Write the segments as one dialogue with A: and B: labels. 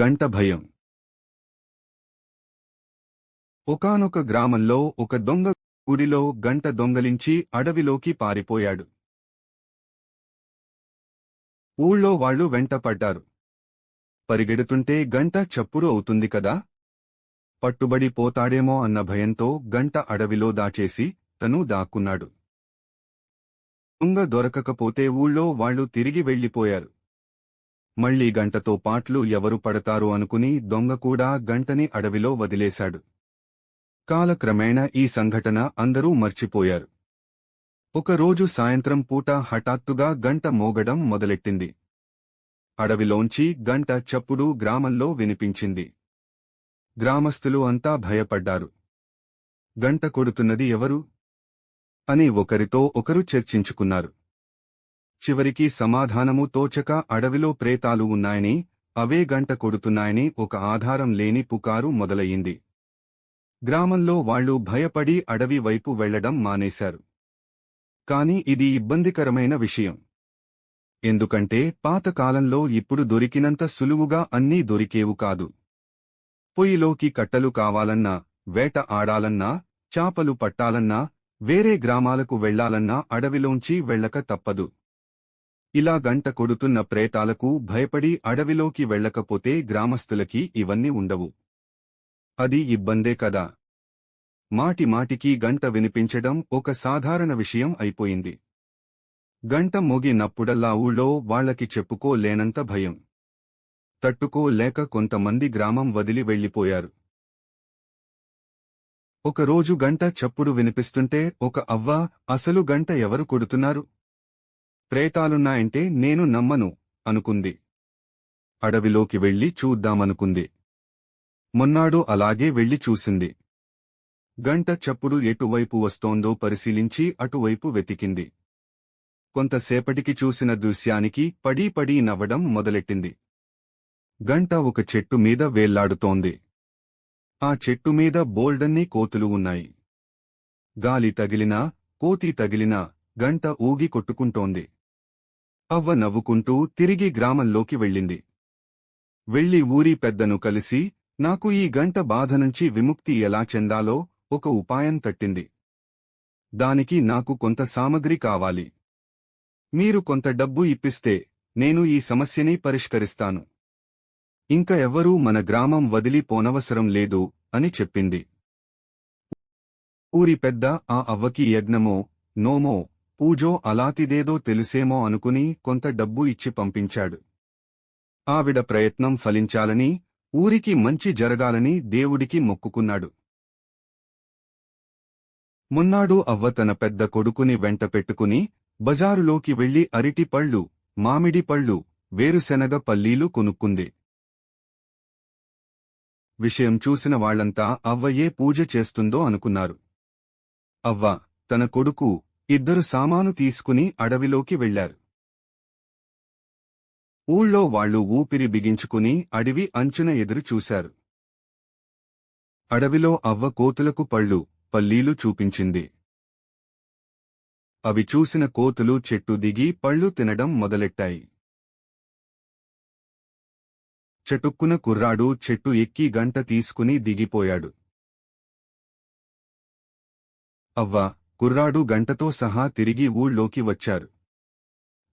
A: గంట భయం. ఒకానొక గ్రామంలో ఒక దొంగ గుడిలో గంట దొంగలించి అడవిలోకి పారిపోయాడు. ఊళ్ళో వాళ్ళు వెంటపడ్డారు పరిగెడుతుంటే గంట చప్పుడు అవుతుంది కదా? పట్టుబడి పోతాడేమో అన్న భయంతో గంట అడవిలో దాచేసి తను దాక్కున్నాడు. దొంగ దొరకకపోతే ఊళ్ళో వాళ్ళు తిరిగి వెళ్ళిపోయారు మళ్ళీ గంటతో పాట్లు ఎవరు పడతారు అనుకుని దొంగ కూడా గంటని అడవిలో వదిలేశాడు. కాలక్రమేణా ఈ సంఘటన అందరూ మర్చిపోయారు. ఒకరోజు సాయంత్రం పూట హఠాత్తుగా గంట మోగడం మొదలెట్టింది. అడవిలోంచి గంట చప్పుడు గ్రామంలో వినిపించింది. గ్రామస్తులు అంతా భయపడ్డారు. గంట కొడుతున్నది ఎవరు? అని ఒకరితో ఒకరు చర్చించుకున్నారు. చివరికి సమాధానము తోచక అడవిలో ప్రేతాలు ఉన్నాయని అవే గంట కొడుతున్నాయని ఒక ఆధారం లేని పుకారు మొదలయ్యింది. గ్రామంలో వాళ్ళు భయపడి అడవి వైపు వెళ్ళడం మానేశారు. కాని ఇది ఇబ్బందికరమైన విషయం. ఎందుకంటే పాతకాలంలో ఇప్పుడు దొరికినంత సులువుగా అన్నీ దొరికేవు కాదు. పొయ్యిలోకి కట్టలు కావాలన్నా వేట ఆడాలన్నా చాపలు పట్టాలన్నా వేరే గ్రామాలకు వెళ్ళాలన్నా అడవిలోంచి వెళ్ళక తప్పదు. ఇలా గంట కొడుతున్న ప్రేతాలకు భయపడి అడవిలోకి వెళ్ళకపోతే గ్రామస్తులకి ఇవన్నీ ఉండవు. అది ఇబ్బందే కదా. మాటి మాటికి గంట వినిపించడం ఒక సాధారణ విషయం అయిపోయింది. గంట మోగినప్పుడల్లా ఊళ్ళో వాళ్ళకి చెప్పుకోలేనంత భయం. తట్టుకోలేక కొంతమంది గ్రామం వదిలి వెళ్ళిపోయారు ఒకరోజు గంట చప్పుడు వినిపిస్తుంటే ఒక అవ్వ అసలు గంట ఎవరు కొడుతున్నారు? ప్రేతాలున్నాయంటే నేను నమ్మను అనుకుంది. అడవిలోకి వెళ్ళి చూద్దామనుకుంది. మొన్నాడు అలాగే వెళ్ళి చూసింది. గంట చప్పుడు ఎటువైపు వస్తోందో పరిశీలించి అటువైపు వెతికింది. కొంతసేపటికి చూసిన దృశ్యానికి పడీ పడీ నవ్వడం మొదలెట్టింది. గంట ఒక చెట్టు మీద వేళ్ళాడుతోంది ఆ చెట్టు మీద బోల్డన్ని కోతులు ఉన్నాయి. గాలి తగిలినా కోతి తగిలినా గంట ఊగి కొట్టుకుంటోంది. అవ్వ నవ్వుకుంటూ తిరిగి గ్రామంలోకి వెళ్ళింది. వెళ్ళి ఊరి పెద్దను కలిసి నాకు ఈ గంట బాధ నుంచి విముక్తి ఎలా చెందాలో ఒక ఉపాయం తట్టింది. దానికి నాకు కొంత సామగ్రి కావాలి. మీరు కొంత డబ్బు ఇప్పిస్తే నేను ఈ సమస్యని పరిష్కరిస్తాను. ఇంక ఎవ్వరూ మన గ్రామం వదిలి పోనవసరం లేదు అని చెప్పింది. ఊరి పెద్ద ఆ అవ్వకి యజ్ఞమో నోమో పూజో అలాతిదేదో తెలుసేమో అనుకుని కొంత డబ్బు ఇచ్చి పంపించాడు. ఆవిడ ప్రయత్నం ఫలించాలని ఊరికి మంచి జరగాలని దేవుడికి మొక్కుకున్నాడు. మున్నాడు అవ్వ తన పెద్ద కొడుకుని వెంట పెట్టుకుని బజారులోకి వెళ్ళి అరిటి పళ్ళు మామిడి పళ్ళు వేరుశెనగ పల్లీలు కొనుక్కుంది. విషయం చూసిన వాళ్ళంతా అవ్వ ఏ పూజ చేస్తుందో అనుకున్నారు. అవ్వ తన కొడుకు ఇద్దరు సామాను తీసుకుని అడవిలోకి వెళ్ళారు ఊళ్ళో వాళ్ళు ఊపిరి బిగించుకుని అడవి అంచున ఎదురు చూశారు. అడవిలో అవ్వ కోతులకు పళ్ళు పల్లీలు చూపించింది. అవి చూసిన కోతులు చెట్టు దిగి పళ్ళు తినడం మొదలెట్టాయి. చెటుక్కున కుర్రాడు చెట్టు ఎక్కి గంట తీసుకుని దిగిపోయాడు. అవ్వా కుర్రాడు గంటతో సహా తిరిగి ఊళ్ళోకి వచ్చారు.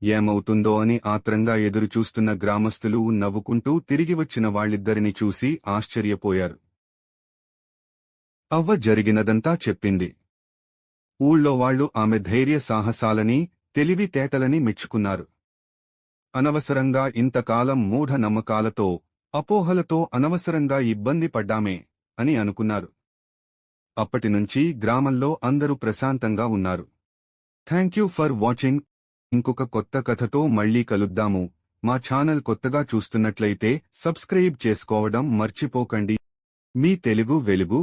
A: ఏమవుతుందో అని ఆత్రంగా ఎదురుచూస్తున్న గ్రామస్తులు నవ్వుకుంటూ తిరిగి వచ్చిన వాళ్ళిద్దరిని చూసి ఆశ్చర్యపోయారు. అవ్వ జరిగినదంతా చెప్పింది. ఊళ్ళో వాళ్ళు ఆమె ధైర్య సాహసాలని తెలివితేటలని మెచ్చుకున్నారు. అనవసరంగా ఇంతకాలం మూఢ నమ్మకాలతో అపోహలతో అనవసరంగా ఇబ్బంది పడ్డామే అని అనుకున్నారు. అప్పటినుంచి గ్రామంలో అందరూ ప్రశాంతంగా ఉన్నారు. థ్యాంక్ యూ ఫర్ వాచింగ్ ఇంకొక కొత్త కథతో మళ్ళీ కలుద్దాము. మా ఛానల్ కొత్తగా చూస్తున్నట్లయితే సబ్స్క్రైబ్ చేసుకోవడం మర్చిపోకండి. మీ తెలుగు వెలుగు.